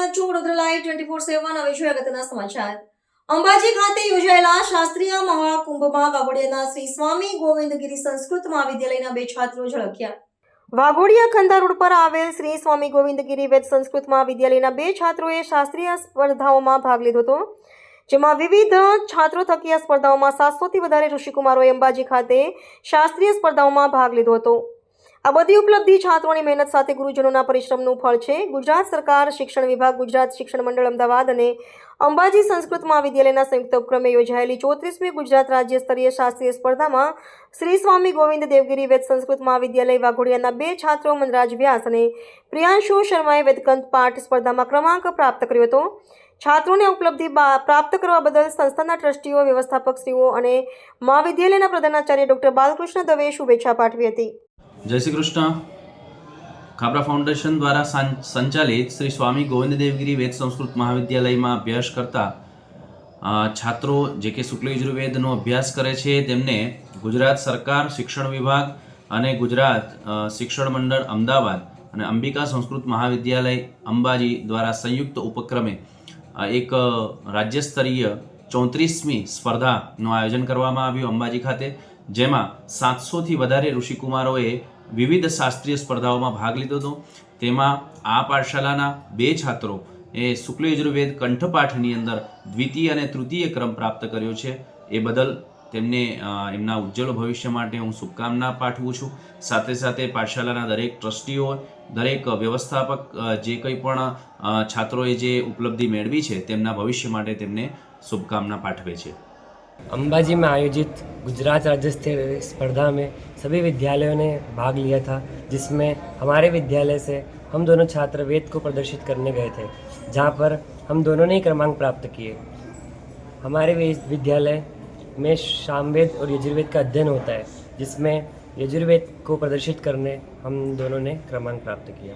રહ્યા છો Vadodara live twenty four seven હવે જોઈએ અગત્યના સમાચાર. અંબાજી ખાતે યોજાયેલા શાસ્ત્રીય મહાકુંભમાં વાઘોડિયાના શ્રી સ્વામી ગોવિંદગીરી સંસ્કૃત મહાવિદ્યાલયના બે છાત્રો ઝળક્યા. વાઘોડિયા ખંડા રોડ પર આવેલ શ્રી સ્વામી ગોવિંદગીરી વેદ સંસ્કૃત મહાવિદ્યાલયના બે છાત્રોએ શાસ્ત્રીય સ્પર્ધાઓમાં ભાગ લીધો હતો, જેમાં વિવિધ છાત્રો થકી આ સ્પર્ધાઓમાં સાતસોથી વધારે ઋષિકુમારોએ અંબાજી ખાતે શાસ્ત્રીય સ્પર્ધાઓમાં ભાગ લીધો હતો. આ બધી ઉપલબ્ધિ છાત્રોની મહેનત સાથે ગુરુજનોના પરિશ્રમનું ફળ છે. ગુજરાત સરકાર, શિક્ષણ વિભાગ, ગુજરાત શિક્ષણ મંડળ અમદાવાદ અને અંબાજી સંસ્કૃત મહાવિદ્યાલયના સંયુક્ત ઉપક્રમે યોજાયેલી ચોત્રીસમી ગુજરાત રાજ્ય સ્તરીય શાસ્ત્રીય સ્પર્ધામાં શ્રી સ્વામી ગોવિંદ દેવગીરી વેદ સંસ્કૃત મહાવિદ્યાલય વાઘોડિયાના બે છાત્રો મનરાજ વ્યાસ અને પ્રિયાંશુ શર્માએ વેદકંત પાઠ સ્પર્ધામાં ક્રમાંક પ્રાપ્ત કર્યો હતો. છાત્રોને ઉપલબ્ધિ પ્રાપ્ત કરવા બદલ સંસ્થાના ટ્રસ્ટીઓ વ્યવસ્થાપકશ્રીઓ અને મહાવિદ્યાલયના પ્રધાનાચાર્ય ડોક્ટર બાલકૃષ્ણ દવે શુભેચ્છા પાઠવી હતી. જય શ્રી કૃષ્ણ. ખાબરા ફાઉન્ડેશન દ્વારા સંચાલિત શ્રી સ્વામી ગોવિંદ દેવગીરી વેદ સંસ્કૃત મહાવિદ્યાલયમાં અભ્યાસ કરતા છાત્રો જે કે શુક્લ યજુર્વેદનો અભ્યાસ કરે છે, તેમને ગુજરાત સરકાર, શિક્ષણ વિભાગ અને ગુજરાત શિક્ષણ મંડળ અમદાવાદ અને અંબિકા સંસ્કૃત મહાવિદ્યાલય અંબાજી દ્વારા સંયુક્ત ઉપક્રમે એક રાજ્ય સ્તરીય ચોત્રીસમી સ્પર્ધાનું આયોજન કરવામાં આવ્યું અંબાજી ખાતે, જેમાં સાતસોથી વધારે ઋષિકુમારોએ વિવિધ શાસ્ત્રીય સ્પર્ધાઓમાં ભાગ લીધો હતો. તેમાં આ પાઠશાલાના બે છાત્રો એ શુક્લ યજુર્વેદ કંઠપાઠની અંદર દ્વિતીય અને તૃતીય ક્રમ પ્રાપ્ત કર્યો છે. એ બદલ તેમને એમના ઉજ્જવળ ભવિષ્ય માટે હું શુભકામના પાઠવું છું. સાથે સાથે પાઠશાલાના દરેક ટ્રસ્ટીઓ, દરેક વ્યવસ્થાપક જે કંઈ પણ છાત્રોએ જે ઉપલબ્ધિ મેળવી છે, તેમના ભવિષ્ય માટે તેમને શુભકામના પાઠવે છે. અંબાજીમાં આયોજિત गुजरात राज्य स्तरीय स्पर्धा में सभी विद्यालयों ने भाग लिया था, जिसमें हमारे विद्यालय से हम दोनों छात्र वेद को प्रदर्शित करने गए थे, जहाँ पर हम दोनों ने क्रमांक प्राप्त किए। हमारे विद्यालय में सामवेद और यजुर्वेद का अध्ययन होता है, जिसमें यजुर्वेद को प्रदर्शित करने हम दोनों ने क्रमांक प्राप्त किया।